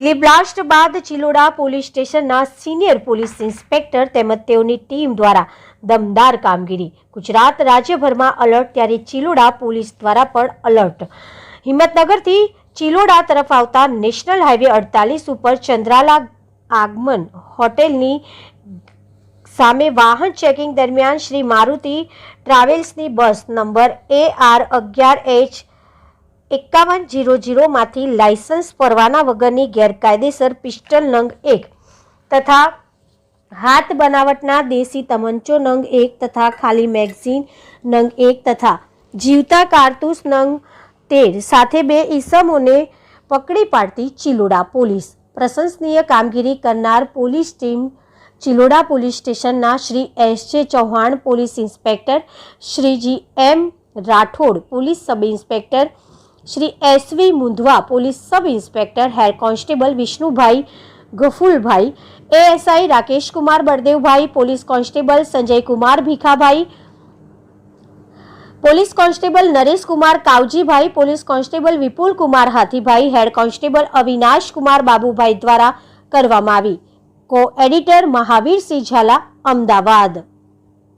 Blast બાદ Chiloda police સ્ટેશનના senior police inspector તેમજ તેઓની ટીમ દ્વારા દમદાર કામગીરી. ગુજરાત રાજ્યભરમાં અલર્ટ ત્યારે ચિલોડા પોલીસ દ્વારા પણ અલર્ટ હિંમતનગરથી ચિલોડા તરફ આવતા નેશનલ હાઈવે અડતાલીસ ઉપર ચંદ્રાલા આગમન હોટેલની સામે વાહન ચેકિંગ દરમિયાન શ્રી મારુતિ ટ્રાવેલ્સની બસ નંબર એ આર અગિયાર એચ એકાવન જીરો જીરોમાંથી લાયસન્સ પરવાના વગરની ગેરકાયદેસર પિસ્ટલ નંગ એક તથા હાથ બનાવટના દેશી તમંચો નંગ એક તથા ખાલી મેગઝીન નંગ એક તથા જીવતા કારતૂસ નંગ તેર સાથે બે ઈસમોને પકડી પાડતી ચિલોડા પોલીસ. પ્રશંસનીય કામગીરી કરનાર પોલીસ ટીમ ચિલોડા પોલીસ સ્ટેશનના Shri S J Chauhan, police inspector Shri G M Rathod, police sub inspector Shri SV Mundhva police sub inspector head constable Vishnubhai Gafulbhai, ASI Rakeshkumar Baldevbhai, police constable Sanjaykumar Bhikhabhai, police constable Nareshkumar Kavjibhai, police constable Vipul Kumar Hathibhai, head constable Avinash Kumar Babubhai દ્વારા કરવામાં આવી. કો editor Mahavirsinh Jhala, Ahmedabad.